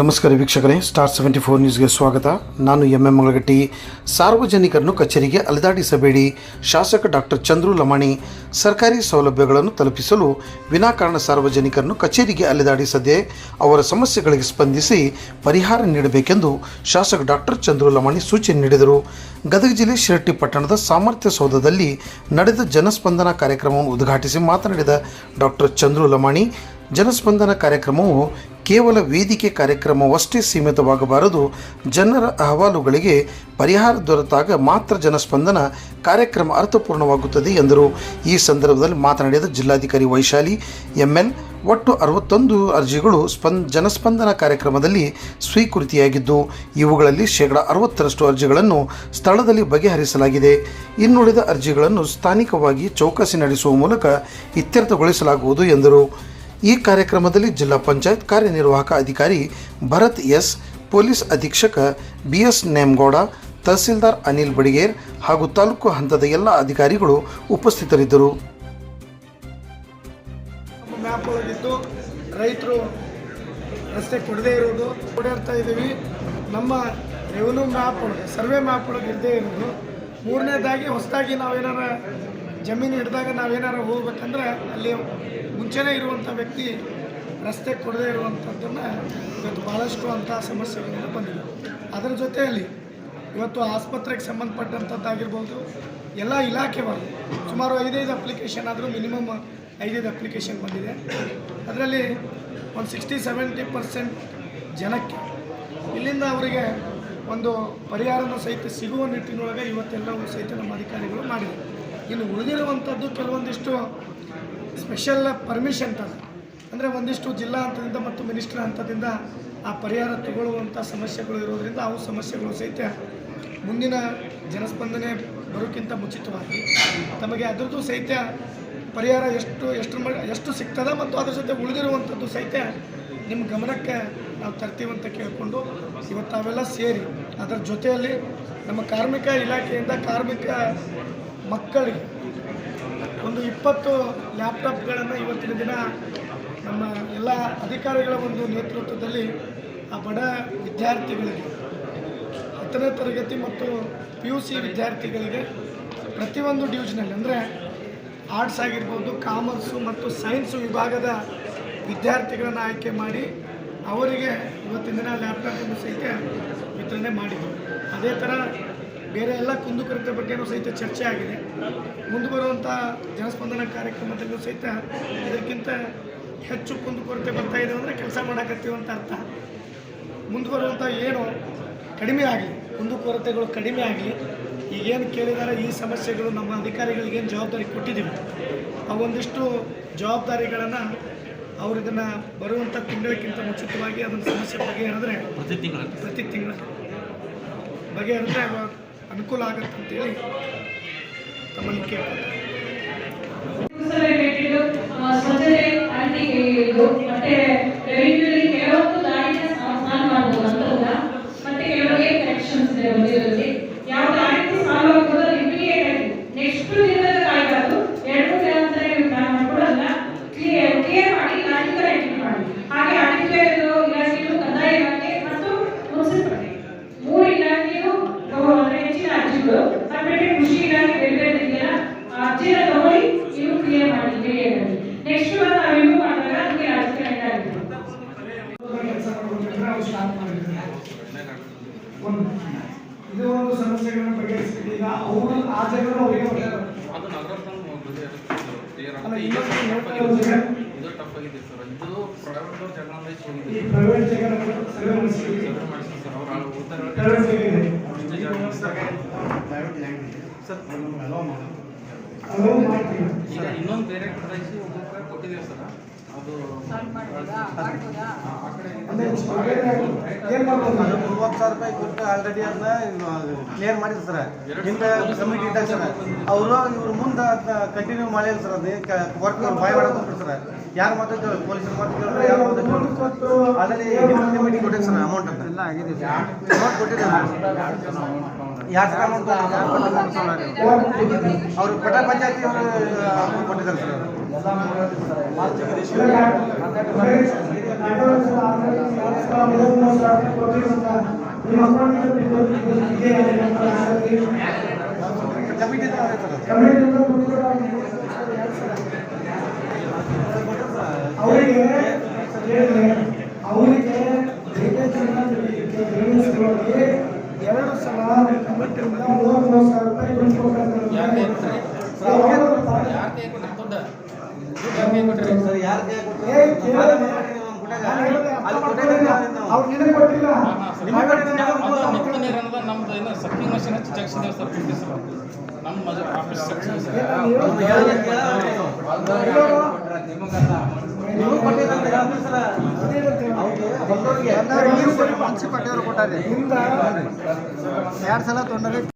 ನಮಸ್ಕಾರ ವೀಕ್ಷಕರೇ star seventy four ನ್ಯೂಸ್ಗೆ ಸ್ವಾಗತ. ನಾನು ಎಂ ಎಂ ಮಂಗಳಗಟ್ಟಿ ಸಾರ್ವಜನಿಕರನ್ನು ಕಚೇರಿಗೆ ಅಲೆದಾಡಿಸಬೇಡಿ. ಶಾಸಕ ಡಾಕ್ಟರ್ ಚಂದ್ರು ಲಮಾಣಿ, ಸರ್ಕಾರಿ ಸೌಲಭ್ಯಗಳನ್ನು ತಲುಪಿಸಲು ವಿನಾಕಾರಣ ಸಾರ್ವಜನಿಕರನ್ನು ಕಚೇರಿಗೆ ಅಲೆದಾಡಿಸದೆ ಅವರ ಸಮಸ್ಯೆಗಳಿಗೆ ಸ್ಪಂದಿಸಿ ಪರಿಹಾರ ನೀಡಬೇಕೆಂದು ಶಾಸಕ ಡಾಕ್ಟರ್ ಚಂದ್ರು ಲಮಾಣಿ ಸೂಚನೆ ನೀಡಿದರು. ಗದಗ ಜಿಲ್ಲೆ ಶಿರಟ್ಟಿ ಪಟ್ಟಣದ ಸಾಮರ್ಥ್ಯ ಸೌಧದಲ್ಲಿ ನಡೆದ ಜನಸ್ಪಂದನ ಕಾರ್ಯಕ್ರಮವನ್ನು ಉದ್ಘಾಟಿಸಿ ಮಾತನಾಡಿದ ಡಾಕ್ಟರ್ ಚಂದ್ರು ಲಮಾಣಿ ಜನಸ್ಪಂದನ ಕಾರ್ಯಕ್ರಮವು ಕೇವಲ ವೇದಿಕೆ ಕಾರ್ಯಕ್ರಮವಷ್ಟೇ ಸೀಮಿತವಾಗಬಾರದು. ಜನರ ಅಹವಾಲುಗಳಿಗೆ ಪರಿಹಾರ ದೊರೆತಾಗ ಮಾತ್ರ ಜನಸ್ಪಂದನ ಕಾರ್ಯಕ್ರಮ ಅರ್ಥಪೂರ್ಣವಾಗುತ್ತದೆ ಎಂದರು. ಈ ಸಂದರ್ಭದಲ್ಲಿ ಮಾತನಾಡಿದ ಜಿಲ್ಲಾಧಿಕಾರಿ ವೈಶಾಲಿ, ಎಂಎಲ್ ಒಟ್ಟು ಅರವತ್ತೊಂದು ಅರ್ಜಿಗಳು ಸ್ಪಂದ ಜನಸ್ಪಂದನ ಕಾರ್ಯಕ್ರಮದಲ್ಲಿ ಸ್ವೀಕೃತಿಯಾಗಿದ್ದು, ಇವುಗಳಲ್ಲಿ ಶೇಕಡ ಅರವತ್ತರಷ್ಟು ಅರ್ಜಿಗಳನ್ನು ಸ್ಥಳದಲ್ಲಿ ಬಗೆಹರಿಸಲಾಗಿದೆ. ಇನ್ನುಳಿದ ಅರ್ಜಿಗಳನ್ನು ಸ್ಥಾನಿಕವಾಗಿ ಚೌಕಸಿ ನಡೆಸುವ ಮೂಲಕ ಇತ್ಯರ್ಥಗೊಳಿಸಲಾಗುವುದು ಎಂದರು. ಈ ಕಾರ್ಯಕ್ರಮದಲ್ಲಿ ಜಿಲ್ಲಾ ಪಂಚಾಯತ್ ಕಾರ್ಯನಿರ್ವಾಹಕ ಅಧಿಕಾರಿ ಭರತ್ ಎಸ್, ಪೊಲೀಸ್ ಅಧೀಕ್ಷಕ ಬಿ ಎಸ್ ನೇಮಗೌಡ, ತಹಸೀಲ್ದಾರ್ ಅನಿಲ್ ಬಡಿಗೇರ್ ಹಾಗೂ ತಾಲೂಕು ಹಂತದ ಎಲ್ಲ ಅಧಿಕಾರಿಗಳು ಉಪಸ್ಥಿತರಿದ್ದರು. ರೈತರು ರಸ್ತೆ ಕೊಡದೇ ಇರೋದು, ಓಡಾಡ್ತಾ ಇದ್ದೀವಿ. ನಮ್ಮ ರೆವೆನ್ಯೂ ಮ್ಯಾಪ್ ಸರ್ವೆ ಮ್ಯಾಪ್ ಒಳಗೆ ಇರೋದು. ಮೂರನೇದಾಗಿ ಹೊಸದಾಗಿ ನಾವೇನಾರ ಜಮೀನು ಹಿಡಿದಾಗ ನಾವೇನಾರು ಹೋಗ್ಬೇಕಂದ್ರೆ ಅಲ್ಲಿ ಮುಂಚೆನೇ ಇರುವಂಥ ವ್ಯಕ್ತಿ ರಸ್ತೆ ಕೊಡದೇ ಇರುವಂಥದ್ದನ್ನು ಇವತ್ತು ಭಾಳಷ್ಟು ಅಂಥ ಸಮಸ್ಯೆಗಳಿಂದ ಬಂದಿದೆ. ಅದರ ಜೊತೆಯಲ್ಲಿ ಇವತ್ತು ಆಸ್ಪತ್ರೆಗೆ ಸಂಬಂಧಪಟ್ಟಂಥದ್ದಾಗಿರ್ಬೋದು, ಎಲ್ಲ ಇಲಾಖೆವರು ಸುಮಾರು ಐದೈದು ಅಪ್ಲಿಕೇಶನ್ ಆದರೂ ಮಿನಿಮಮ್ ಐದೈದು ಅಪ್ಲಿಕೇಶನ್ ಬಂದಿದೆ. ಅದರಲ್ಲಿ ಒಂದು ಸಿಕ್ಸ್ಟಿ ಸೆವೆಂಟಿ ಪರ್ಸೆಂಟ್ ಜನಕ್ಕೆ ಇಲ್ಲಿಂದ ಅವರಿಗೆ ಒಂದು ಪರಿಹಾರನ ಸಹಿತ ಸಿಗುವ ನಿಟ್ಟಿನೊಳಗೆ ಇವತ್ತೆಲ್ಲವೂ ಸಹಿತ ನಮ್ಮ ಅಧಿಕಾರಿಗಳು ಮಾಡಿದರು ಇನ್ನು ಉಳಿದಿರುವಂಥದ್ದು ಕೆಲವೊಂದಿಷ್ಟು ಸ್ಪೆಷಲ್ ಪರ್ಮಿಷನ್ ತ ಅಂದರೆ ಒಂದಿಷ್ಟು ಜಿಲ್ಲಾ ಹಂತದಿಂದ ಮತ್ತು ಮಿನಿಸ್ಟರ್ ಹಂತದಿಂದ ಆ ಪರಿಹಾರ ತಗೊಳ್ಳುವಂಥ ಸಮಸ್ಯೆಗಳು ಇರೋದರಿಂದ ಅವು ಸಮಸ್ಯೆಗಳು ಸಹಿತ ಮುಂದಿನ ಜನಸ್ಪಂದನೆ ಬರೋಕ್ಕಿಂತ ಮುಂಚಿತವಾಗಿ ತಮಗೆ ಅದರದ್ದು ಸಹಿತ ಪರಿಹಾರ ಎಷ್ಟು ಎಷ್ಟು ಎಷ್ಟು ಸಿಗ್ತದೆ ಮತ್ತು ಅದ್ರ ಜೊತೆ ಉಳಿದಿರುವಂಥದ್ದು ಸಹಿತ ನಿಮ್ಮ ಗಮನಕ್ಕೆ ನಾವು ತರ್ತೀವಂತ ಕೇಳಿಕೊಂಡು ಇವತ್ತು ಅವೆಲ್ಲ ಸೇರಿ ಅದರ ಜೊತೆಯಲ್ಲಿ ನಮ್ಮ ಕಾರ್ಮಿಕ ಇಲಾಖೆಯಿಂದ ಕಾರ್ಮಿಕ ಮಕ್ಕಳಿಗೆ ಒಂದು ಇಪ್ಪತ್ತು ಲ್ಯಾಪ್ಟಾಪ್ಗಳನ್ನು ಇವತ್ತಿನ ದಿನ ನಮ್ಮ ಎಲ್ಲ ಅಧಿಕಾರಿಗಳ ಒಂದು ನೇತೃತ್ವದಲ್ಲಿ ಆ ಬಡ ವಿದ್ಯಾರ್ಥಿಗಳಿಗೆ, ಹತ್ತನೇ ತರಗತಿ ಮತ್ತು ಪಿ ಯು ಸಿ ವಿದ್ಯಾರ್ಥಿಗಳಿಗೆ ಪ್ರತಿಯೊಂದು ಡಿವಿಷನಲ್ಲಿ, ಅಂದರೆ ಆರ್ಟ್ಸ್ ಆಗಿರ್ಬೋದು, ಕಾಮರ್ಸು ಮತ್ತು ಸೈನ್ಸು ವಿಭಾಗದ ವಿದ್ಯಾರ್ಥಿಗಳನ್ನು ಆಯ್ಕೆ ಮಾಡಿ ಅವರಿಗೆ ಇವತ್ತಿನ ದಿನ ಲ್ಯಾಪ್ಟಾಪನ್ನು ಸಹಿತ ವಿತರಣೆ ಮಾಡಿದರು. ಅದೇ ಥರ ಬೇರೆ ಎಲ್ಲ ಕುಂದುಕೊರತೆ ಬಗ್ಗೆನೂ ಸಹಿತ ಚರ್ಚೆ ಆಗಿದೆ. ಮುಂದೆ ಬರುವಂಥ ಜನಸ್ಪಂದನ ಕಾರ್ಯಕ್ರಮದಲ್ಲೂ ಸಹಿತ ಇದಕ್ಕಿಂತ ಹೆಚ್ಚು ಕುಂದುಕೊರತೆ ಬರ್ತಾ ಇದೆ ಅಂದರೆ ಕೆಲಸ ಅಂತ ಅರ್ಥ. ಮುಂದೆ ಬರುವಂಥ ಏನು ಕಡಿಮೆ ಆಗಲಿ, ಕುಂದುಕೊರತೆಗಳು ಕಡಿಮೆ ಆಗಲಿ, ಈಗೇನು ಕೇಳಿದಾರೆ ಈ ಸಮಸ್ಯೆಗಳು ನಮ್ಮ ಅಧಿಕಾರಿಗಳಿಗೇನು ಜವಾಬ್ದಾರಿ ಕೊಟ್ಟಿದ್ದೀವಿ. ಆ ಒಂದಿಷ್ಟು ಜವಾಬ್ದಾರಿಗಳನ್ನು ಅವ್ರು ಇದನ್ನು ಬರುವಂಥ ತಿಂಗಳಕ್ಕಿಂತ ಮುಂಚಿತವಾಗಿ ಅದನ್ನು ಸಮಸ್ಯೆ ಬಗೆಹರಿದ್ರೆ ಪ್ರತಿ ತಿಂಗಳ. ಪ್ರತಿ ತಿಂಗಳ ಬಗೆಹರಿದ್ರೆ ಅನುಕೂಲ ಆಗುತ್ತೆ ಅಂತೇಳಿ ತಮ್ಮಲ್ಲಿ ಕೇಳ್ತಾರೆ ಒಂದು ಇದು ಒಂದು ಸಮಸ್ಯೆಗಳನ್ನು ಬಗೆಹರಿಸ್ತೀವಿ ಈಗ ಅವರು ಆ ಜನರು ಅವರಿಗೆ ಒಳ್ಳೆಯದು. ಅದು ಇದು ಟಫ್ ಆಗಿದೆ ಸರ್. ಇದು ಪ್ರೈವೇಟ್ ಜಗಳ ಈ ಹೋಗಿದೆ ಪ್ರೈವೇಟ್ ಜಾಗ ಸರ್ವೆ ಮಾಡಿಸ್ತೀವಿ ಸರ್ವೆ ಮಾಡಿಸಿ ಸರ್. ಅವ್ರು ಆಳು ಉತ್ತರ ಪ್ರೈವೇಟ್ ಇದೆ ಸರ್. ಸರ್ ಅಲೋ ಮಾಡ್ತೀವಿ ಈಗ ಇನ್ನೊಂದು ಬೇರೆ ಕಡೆ ಒಬ್ಬೊಬ್ಬರ ಮೂವತ್ತು ಸಾವಿರ ರೂಪಾಯಿ ಕೊಟ್ಟು ಆಲ್ರೆಡಿ ಅದನ್ನ ಕ್ಲಿಯರ್ ಮಾಡಿದ್ರು ಸರ್. ಹಿಂದೆ ಕಮಿಟಿ ಇದ್ದಾಗ ಸರ್. ಅವರು ಇವ್ರ ಮುಂದೆ ಅದನ್ನ ಕಂಟಿನ್ಯೂ ಮಾಡಿಲ್ಲ ಸರ್ ಅದೇ ವರ್ಕ್ ಬಾಯ್ ಮಾಡಕ್ಕೆ ಸರ್. ಯಾರು ಮಾತು ಕೇಳಿ ಪೊಲೀಸರು ಮಾತು ಯಾರು ಡಿಫ್ರೆಂಟ್ ಕಮಿಟಿ ಕೊಟ್ಟಿದೆ ಸರ್ ಅಮೌಂಟ್ ಅಂತ. ಎಲ್ಲ ಆಗಿದೆ ಅಮೌಂಟ್ ಯಾರು ಸರ್ ಅಮೌಂಟ್ ಅವರು ಪಟ್ಟ ಪಂಚಾಯತಿ ಅವರು ಅಮೌಂಟ್ ಕೊಟ್ಟಿದ್ದಾರೆ ಸರ್ ಕಮಿಟಿ ಕಮಿಟಿ ಸರ್ ಅವರಿಗೆ ಎರಡು ಸಲ ಮೂವತ್ತು ಸಾವಿರ ರೂಪಾಯಿ ಬಿಟ್ಕೊಡ್ತಾರೆ ಸರ್ ಯಾರು ನಮ್ದು ಏನೋ ಸಕ್ಕಿಂಗ್ ಮಷಿನ್ ಹಚ್ಚಿ ಸರ್ ನಮ್ಮ ಆಫೀಸ್ ಸೆಕ್ಷನ್ ಸಲ ತೊಂದರೆ